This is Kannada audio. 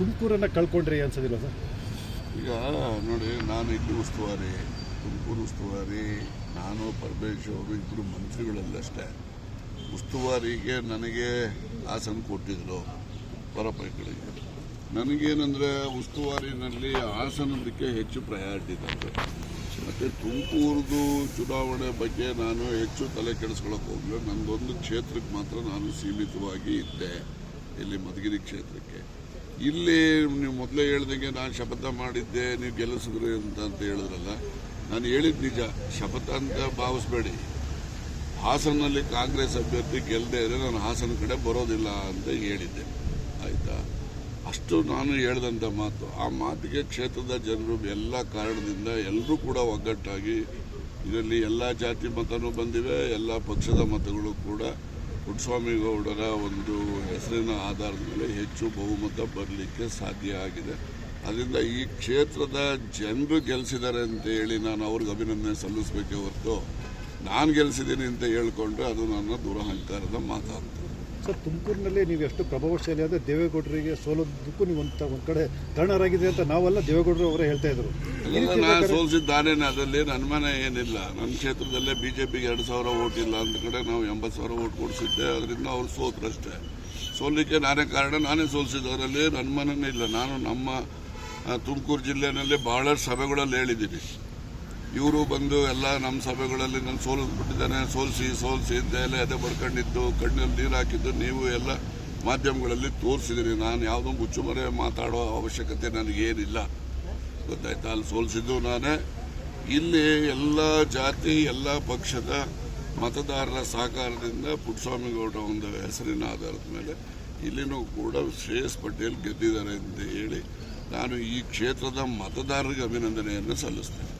ತುಮಕೂರನ್ನ ಕಳ್ಕೊಂಡ್ರಿ ಅನ್ಸೋದಿಲ್ಲ ಸರ್? ಈಗ ನೋಡಿ, ನಾನು ಇಲ್ಲಿ ಉಸ್ತುವಾರಿ, ತುಮಕೂರು ಉಸ್ತುವಾರಿ, ನಾನು ಪರಮೇಶ್ ಅವರು ಇಬ್ಬರು ಮಂತ್ರಿಗಳಲ್ಲಷ್ಟೇ. ಉಸ್ತುವಾರಿಗೆ ನನಗೆ ಹಾಸನ ಕೊಟ್ಟಿದ್ರು ಪರಪೈಗಳಿಗೆ ನನಗೇನೆಂದರೆ ಉಸ್ತುವಾರಿನಲ್ಲಿ ಹಾಸನದಕ್ಕೆ ಹೆಚ್ಚು ಪ್ರಯಾರಿಟಿ ತಂದೆ ಮತ್ತು ತುಮಕೂರದು ಚುನಾವಣೆ ಬಗ್ಗೆ ನಾನು ಹೆಚ್ಚು ತಲೆ ಕೆಡಿಸ್ಕೊಳಕ್ಕೆ ಹೋಗಲಿಲ್ಲ. ನನ್ನದೊಂದು ಕ್ಷೇತ್ರಕ್ಕೆ ಮಾತ್ರ ನಾನು ಸೀಮಿತವಾಗಿ ಇದ್ದೆ, ಇಲ್ಲಿ ಮಧುಗಿರಿ ಕ್ಷೇತ್ರಕ್ಕೆ. ಇಲ್ಲಿ ನೀವು ಮೊದಲೇ ಹೇಳ್ದಂಗೆ ನಾನು ಶಪಥ ಮಾಡಿದ್ದೆ, ನೀವು ಗೆಲ್ಲಿಸಿದ್ರಿ ಅಂತ ಅಂತ ಹೇಳಿದ್ರಲ್ಲ. ನಾನು ಹೇಳಿದ್ದು ನಿಜ, ಶಪಥ ಅಂತ ಭಾವಿಸ್ಬೇಡಿ. ಹಾಸನಲ್ಲಿ ಕಾಂಗ್ರೆಸ್ ಅಭ್ಯರ್ಥಿ ಗೆಲ್ಲದೆ ಇದ್ರೆ ನಾನು ಹಾಸನ ಕಡೆ ಬರೋದಿಲ್ಲ ಅಂತ ಹೇಳಿದ್ದೆ. ಆಯಿತಾ? ಅಷ್ಟು ನಾನು ಹೇಳ್ದಂಥ ಮಾತು. ಆ ಮಾತಿಗೆ ಕ್ಷೇತ್ರದ ಜನರು ಎಲ್ಲ ಕಾರಣದಿಂದ ಎಲ್ಲರೂ ಕೂಡ ಒಗ್ಗಟ್ಟಾಗಿ ಇದರಲ್ಲಿ ಎಲ್ಲ ಜಾತಿ ಮತನೂ ಬಂದಿವೆ, ಎಲ್ಲ ಪಕ್ಷದ ಮತಗಳು ಕೂಡ ಪುಟ್ಟಸ್ವಾಮಿ ಗೌಡರ ಒಂದು ಹೆಸರಿನ ಆಧಾರದ ಮೇಲೆ ಹೆಚ್ಚು ಬಹುಮತ ಬರಲಿಕ್ಕೆ ಸಾಧ್ಯ ಆಗಿದೆ. ಅದರಿಂದ ಈ ಕ್ಷೇತ್ರದ ಜನರು ಗೆಲ್ಲಿಸಿದ್ದಾರೆ ಅಂತ ಹೇಳಿ ನಾನು ಅವ್ರಿಗೆ ಅಭಿನಂದನೆ ಸಲ್ಲಿಸಬೇಕೇ ಹೊರತು ನಾನು ಗೆಲ್ಲಿಸಿದ್ದೀನಿ ಅಂತ ಹೇಳ್ಕೊಂಡ್ರೆ ಅದು ನನ್ನ ದುರಹಂಕಾರದ ಮಾತಾಗ್ತದೆ ಸರ್ ತುಮಕೂರಿನಲ್ಲಿ ನೀವು ಎಷ್ಟು ಪ್ರಭಾವಶಾಲಿ ಅಂದರೆ ದೇವೇಗೌಡರಿಗೆ ಸೋಲೋದಕ್ಕೂ ನೀವು ಒಂದು ಒಂದು ಕಡೆ ಕಾರಣರಾಗಿದೆ ಅಂತ ನಾವೆಲ್ಲ ದೇವೇಗೌಡರು ಅವರೇ ಹೇಳ್ತಾ ಇದ್ರು. ನಾನು ಸೋಲಿಸಿದ್ದಾನೇನೆ ಅದರಲ್ಲಿ ನನ್ನ ಮನೆ ಏನಿಲ್ಲ. ನಮ್ಮ ಕ್ಷೇತ್ರದಲ್ಲೇ ಬಿ ಜೆ ಪಿಗೆ ಎರಡು ಸಾವಿರ ಓಟ್ ಇಲ್ಲ ಅಂದ ಕಡೆ ನಾವು ಎಂಬತ್ತು ಸಾವಿರ ಓಟ್ ಕೊಡಿಸಿದ್ದೆ ಅದರಿಂದ ಅವ್ರು ಸೋತ್ರಷ್ಟೇ. ಸೋಲಿಕ್ಕೆ ನಾನೇ ಕಾರಣ ನಾನೇ ಸೋಲಿಸಿದವರಲ್ಲಿ ನನ್ನ ಮನೆಯೇ ಇಲ್ಲ. ನಾನು ನಮ್ಮ ತುಮಕೂರು ಜಿಲ್ಲೆಯಲ್ಲಿ ಬಹಳಷ್ಟು ಸಭೆಗಳಲ್ಲಿ ಹೇಳಿದ್ದೀನಿ. ಇವರು ಬಂದು ಎಲ್ಲ ನಮ್ಮ ಸಭೆಗಳಲ್ಲಿ ನಾನು ಸೋಲಿಸ್ಬಿಟ್ಟಿದ್ದಾನೆ, ಸೋಲಿಸಿ ಸೋಲಿಸಿ ಅಂತ ಎಲ್ಲ ಎದೆ ಬಡ್ಕೊಂಡಿದ್ದು ಕಣ್ಣಲ್ಲಿ ನೀರು ಹಾಕಿದ್ದು ನೀವು ಎಲ್ಲ ಮಾಧ್ಯಮಗಳಲ್ಲಿ ತೋರಿಸಿದ್ದೀನಿ ನಾನು ಯಾವುದೋ ಮುಚ್ಚುಮರೆ ಮಾತಾಡೋ ಅವಶ್ಯಕತೆ ನನಗೇನಿಲ್ಲ. ಗೊತ್ತಾಯ್ತಾ? ಅಲ್ಲಿ ಸೋಲಿಸಿದ್ದು ನಾನೇ. ಇಲ್ಲಿ ಎಲ್ಲ ಜಾತಿ, ಎಲ್ಲ ಪಕ್ಷದ ಮತದಾರರ ಸಹಕಾರದಿಂದ ಪುಟ್ಟಸ್ವಾಮಿ ಗೌಡ ಒಂದು ಹೆಸರಿನ ಆಧಾರದ ಮೇಲೆ ಇಲ್ಲಿನೂ ಕೂಡ ಶ್ರೇಯಸ್ ಪಟೇಲ್ ಗೆದ್ದಿದ್ದಾರೆ ಅಂತ ಹೇಳಿ ನಾನು ಈ ಕ್ಷೇತ್ರದ ಮತದಾರರಿಗೆ ಅಭಿನಂದನೆಯನ್ನು ಸಲ್ಲಿಸ್ತೇನೆ.